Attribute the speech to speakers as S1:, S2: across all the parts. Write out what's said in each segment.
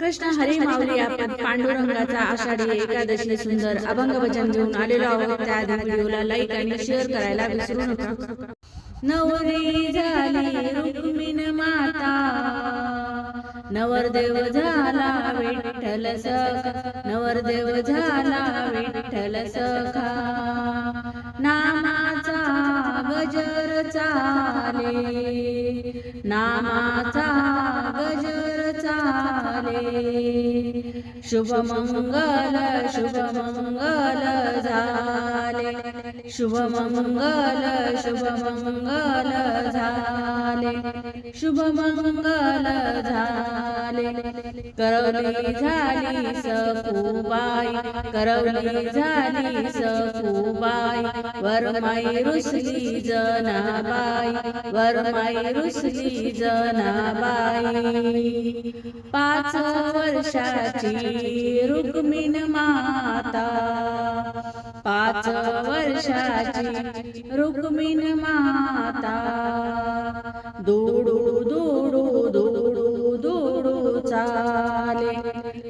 S1: कृष्ण हरी माऊली आपण पांडुरंगाचा आषाढी एकादशी सुंदर अभंग वचन घेऊन आलेलो आहोत. त्या व्हिडिओला लाईक आणि शेअर करायला विसरू नका. नवरी झाली रुक्मिण माता. नवरदेव झाला विठ्ठल सखा. नवरदेव झाला विठ्ठल सखा. नामाचा गजर चाले. नामाचा शुभ मंगल शुभ मंगल झाले. शुभ मंगल शुभ मंगल झाले. शुभ मंगल झाले. करवली झाली सखूबाई करवली झाली सखूबाई वरमाई रुसली जनाबाई वरमाई रुसली जनाबाई. पाच वर्षाची रुक्मिण माता. पाच वर्ष वर्षाची रुक्मिण माता. दोडू दोडू दोडू दोडू चाले.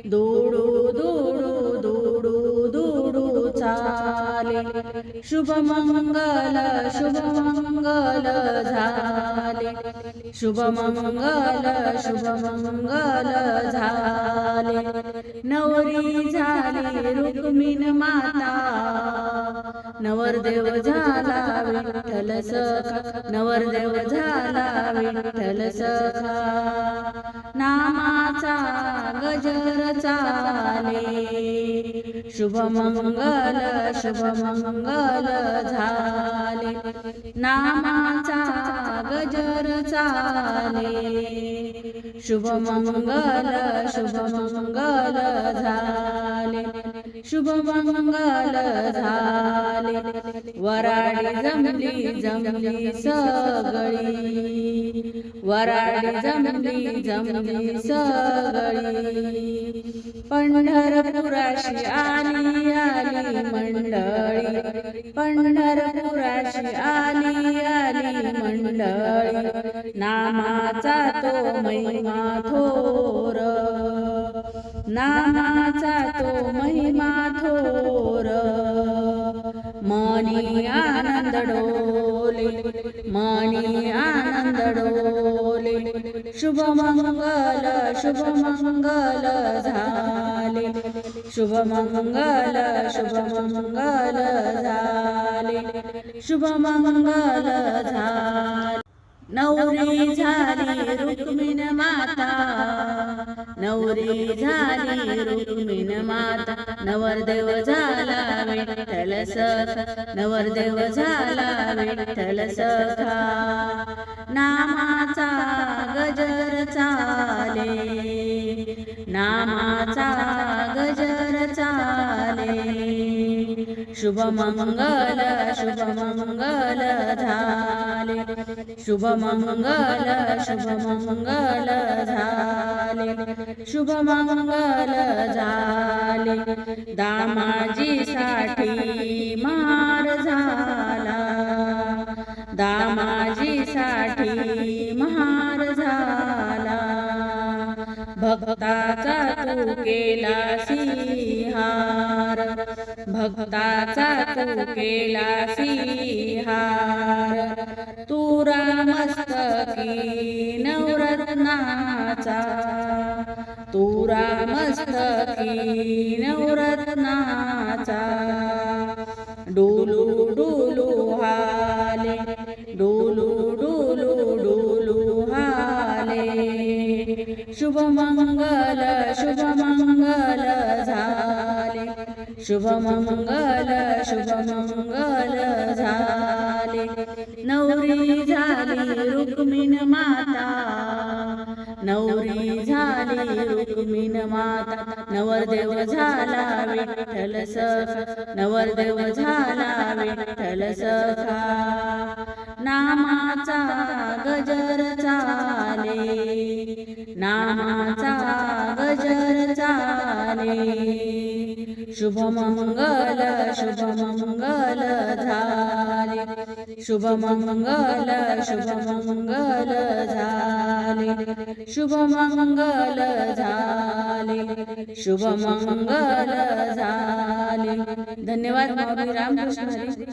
S1: दोडू दोडू दोडू दोडू चाले. शुभ मंगल शुभ मंगल झाले. शुभ मंगल शुभ मंगल झाले. नवरी झाली रुक्मिण माता. नवरदेव झाला विठ्ठल सखा नवरदेव झाला विठ्ठल सखा नामाचा गजर चाले. शुभ मंगल शुभ मंगल झाले. नामाचा गजर चाले. शुभ मंगल शुभ मंगल झाले. शुभ मंगल झाले वराडी जमली जमली सगळी. वराडी जमली जमली सगळी. पंढरपुराशी आली आली मंडळी. पंढरपुराशी आली आली मंडळी. नामाचा तो महिमा थो नानाचा तो महिमा थोर. मनी आनंद डोले मनी आनंद डोले. शुभ मंगल शुभ मंगल झाले. शुभ मंगल शुभ मंगल झाले. शुभ मंगल झाले. नवरी झाली रुक्मिण माता. नवरी झाली रुक्मिण माता. नवरदेव झाला विठ्ठल सखा. नवरदेव झाला विठ्ठल सखा. नामाचा गजर चाले. नामाचा शुभ मंगल शुभ मंगल झाले. शुभ मंगल शुभ मंगल झाले. शुभ मंगल झाले. दामाजी साठी मार झाला. दामाजी साठी महार झाला. भक्ताचा तू केला सिंहार भक्ताचा तू केला सिहार तुरा मस्तकी नवरत्नाचा तुरा मस्तकी नवरत्नाचा. डोलू डोलू हाले डोलू डोलू डोलू हाले शुभ शुभ मंगल शुभ मंगल झाले. नवरी झाली रुक्मिण माता. नवरी झाली रुक्मिण माता. नवरदेव झाला विठ्ठल सखा. नवरदेव झाला विठ्ठल सखा. नामाचा शुभ मंगल शुभ मंगल झाले. शुभ मंगल शुभ मंगल झाले. शुभ मंगल झाले. झाले धन्यवाद रामकृष्ण